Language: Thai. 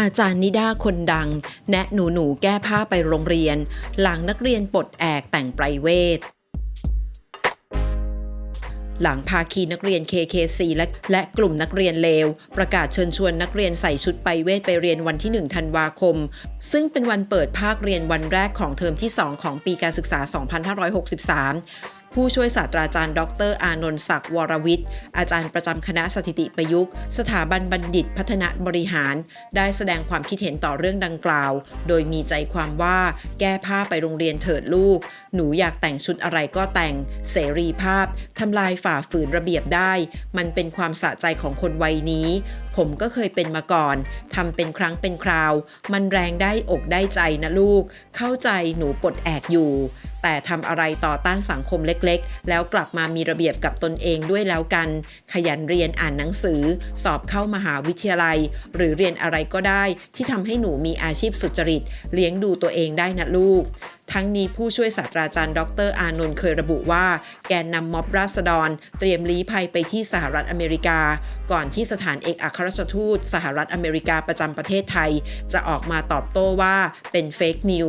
อาจารย์นิดาคนดัง แนะหนูหนูๆแก้ผ้าไปโรงเรียน หลังนักเรียนปลดแอกแต่งไพรเวทหลังภาคีนักเรียน KKC และและกลุ่มนักเรียนเลว ประกาศเชิญชวนนักเรียนใส่ชุดไปเวทไปเรียนวันที่ 1 ธันวาคม ซึ่งเป็นวันเปิดภาคเรียนวันแรกของเทอมที่ 2 ของปีการศึกษา 2563 ผู้ช่วยศาสตราจารย์ ดร อานนท์ศักดิ์วรวิทย์ อาจารย์ประจำคณะสถิติประยุกต์ สถาบันบัณฑิตพัฒนาบริหาร ได้แสดงความคิดเห็นต่อเรื่องดังกล่าว โดยมีใจความว่าแก้ผ้าไปโรงเรียนเถิดลูก หนูอยากแต่งชุดอะไรก็แต่ง เสรีภาพทำลายฝ่าฝืนระเบียบได้ มันเป็นความสะใจของคนวัยนี้ ผมก็เคยเป็นมาก่อนทำเป็นครั้งเป็นคราว มันแรงได้อกได้ใจนะลูก เข้าใจหนูปลดแอกอยู่ แต่ทำอะไรต่อต้านสังคมเล็กๆ แล้วกลับมามีระเบียบกับตนเองด้วยแล้วกัน ขยันเรียนอ่านหนังสือ สอบเข้ามหาวิทยาลัย หรือเรียนอะไรก็ได้ ที่ทำให้หนูมีอาชีพสุจริต เลี้ยงดูตัวเองได้นะลูกทั้งนี้ผู้ช่วยศาสตราจารย์ ดร อานนท์เคยระบุว่า แกนนำม็อบราษฎร เตรียมลี้ภัยไปที่สหรัฐอเมริกา ก่อนที่สถานเอกอัครราชทูต สหรัฐอเมริกาประจำประเทศไทย จะออกมาตอบโต้ว่าเป็นเฟกนิว